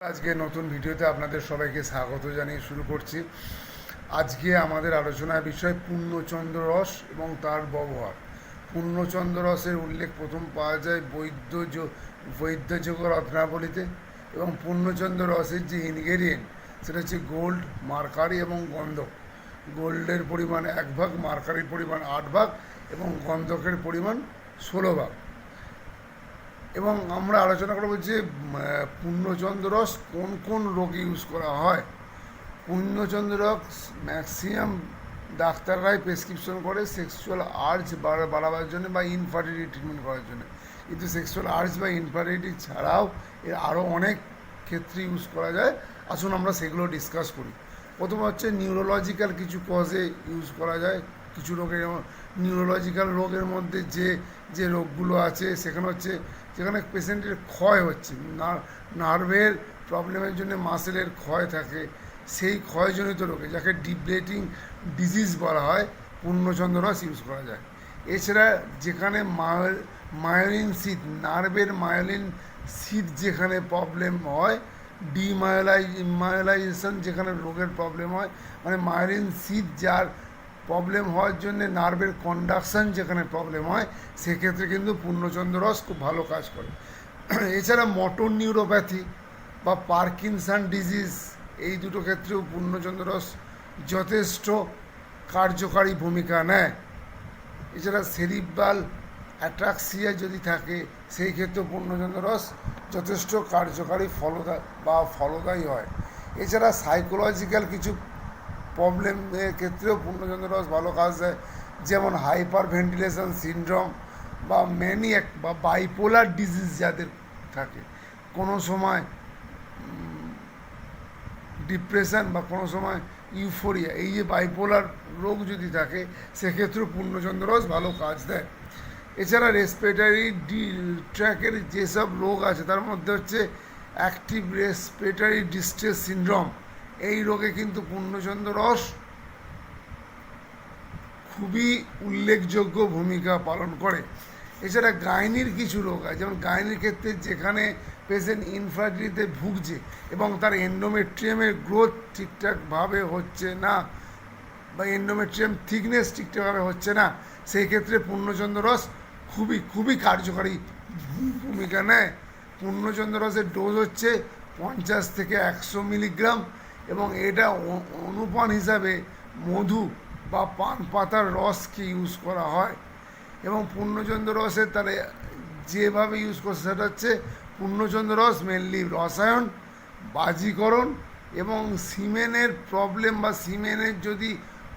আজকে নতুন ভিডিওতে আপনাদের সবাইকে স্বাগত জানিয়ে শুরু করছি। আজকে আমাদের আলোচনার বিষয় পূর্ণচন্দ্র রস এবং তার ব্যবহার। পূর্ণচন্দ্র রসের উল্লেখ প্রথম পাওয়া যায় বৈদ্য বৈদ্যযোগ রত্নাবলীতে এবং পূর্ণচন্দ্র রসের যে ইনগ্রেডিয়েন্ট সেটা হচ্ছে গোল্ড মার্কারি এবং গন্ধক গোল্ডের পরিমাণ এক ভাগ মার্কারির পরিমাণ আট ভাগ এবং গন্ধকের পরিমাণ ষোলো ভাগ। এবং আমরা আলোচনা করব যে উম, আহ, পূর্ণচন্দ্র রস কোন কোন রোগে ইউজ করা হয়? পূর্ণচন্দ্র রস ম্যাক্সিমাম ডাক্তাররাই প্রেসক্রিপশন করে সেক্সুয়াল আর্জ বাড়াবার জন্য বা ইনফার্টিলিটি ট্রিটমেন্ট করার জন্য। কিন্তু সেক্সুয়াল আর্জ বা ইনফার্টিলিটি ছাড়াও এর আরও অনেক ক্ষেত্রে ইউজ করা যায়। আসুন আমরা সেগুলো ডিসকাস করি। প্রথম হচ্ছে নিউরোলজিক্যাল কিছু কজে ইউজ করা যায়। কিছু রোগের যেমন নিউরোলজিক্যাল রোগের মধ্যে যে যে রোগগুলো আছে, সেখানে হচ্ছে, যেখানে পেশেন্টের ক্ষয় হচ্ছে। নার্ভের প্রবলেমের জন্য মাসেলের ক্ষয় থাকে। সেই ক্ষয়জনিত রোগে, যাকে ডিপ্লেটিং ডিজিজ বলা হয় পূর্ণচন্দ্র রস ইউজ করা যায়। এছাড়া যেখানে মায়োল মায়োলিন সিট নার্ভের মায়োলিন সিট যেখানে প্রবলেম হয় ডিমায়োলাই মায়োলাইজেশন যেখানে রোগের প্রবলেম হয় মানে মায়োলিন সিট যার প্রবলেম হওয়ার জন্য নার্ভের কন্ডাকশান যেখানে প্রবলেম হয়, সেক্ষেত্রে কিন্তু পূর্ণচন্দ্র রস খুব ভালো কাজ করে। এছাড়া মটর নিউরোপ্যাথি বা পার্কিনসন ডিজিজ এই দুটো ক্ষেত্রেও পূর্ণচন্দ্র রস যথেষ্ট কার্যকারী ভূমিকা নেয়। এছাড়া সেরিব্রাল অ্যাট্রাক্সিয়া যদি থাকে, সেই ক্ষেত্রে পূর্ণচন্দ্র রস যথেষ্ট কার্যকারী ফলদা, বা ফলদায়ী হয়। এছাড়া সাইকোলজিক্যাল কিছু প্রবলেমের ক্ষেত্রেও পূর্ণচন্দ্র রস ভালো কাজ দেয়। যেমন হাইপার ভেন্টিলেশন সিনড্রোম বা ম্যানিয়াক বা বাইপোলার ডিজিজ যাদের থাকে, কোনো সময় ডিপ্রেশন বা কোনো সময় ইউফোরিয়া এই যে বাইপোলার রোগ যদি থাকে, সেক্ষেত্রেও পূর্ণচন্দ্র রস ভালো কাজ দেয়। এছাড়া রেসপিরেটারি ডি ট্র্যাকের যেসব রোগ আছে, তার মধ্যে হচ্ছে অ্যাক্টিভ রেসপিরেটারি ডিস্ট্রেস সিনড্রোম এই রোগে কিন্তু পূর্ণচন্দ্র রস খুবই উল্লেখযোগ্য ভূমিকা পালন করে। এছাড়া গাইনির কিছু রোগ আছে, যেমন গাইনির ক্ষেত্রে যেখানে পেশেন্ট ইনফার্টিলিতে ভুগছে এবং তার এন্ডোমেট্রিয়ামের গ্রোথ ঠিকঠাকভাবে হচ্ছে না বা এন্ডোমেট্রিয়াম থিকনেস ঠিকঠাকভাবে হচ্ছে না, সেই ক্ষেত্রে পূর্ণচন্দ্র রস খুবই খুবই কার্যকারী ভূমিকা নেয়। পূর্ণচন্দ্র রসের ডোজ হচ্ছে পঞ্চাশ থেকে একশো মিলিগ্রাম এবং এটা অনুপান হিসাবে মধু বা পান পাতার রসকে ইউজ করা হয়। এবং পূর্ণচন্দ্র রসের তাহলে যেভাবে ইউজ করছে সেটা হচ্ছে পূর্ণচন্দ্র রস মেনলি রসায়ন, বাজিকরণ এবং সিমেনের প্রবলেম বা সিমেনের যদি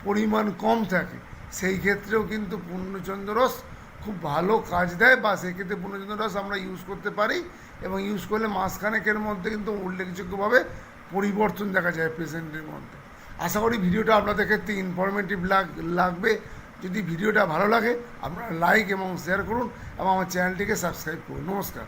পরিমাণ কম থাকে, সেই ক্ষেত্রেও কিন্তু পূর্ণচন্দ্র রস খুব ভালো কাজ দেয় বা সেক্ষেত্রে পূর্ণচন্দ্র রস আমরা ইউজ করতে পারি এবং ইউজ করলে মাসখানেকের মধ্যে কিন্তু উল্লেখযোগ্যভাবে পরিবর্তন দেখা যায় পেশেন্টের মধ্যে। আশা করি ভিডিওটা আপনাদের ক্ষেত্রে ইনফরমেটিভ লাগ, লাগবে। যদি ভিডিওটা ভালো লাগে, আপনারা লাইক এবং শেয়ার করুন এবং আমার চ্যানেলটিকে সাবস্ক্রাইব করুন। নমস্কার।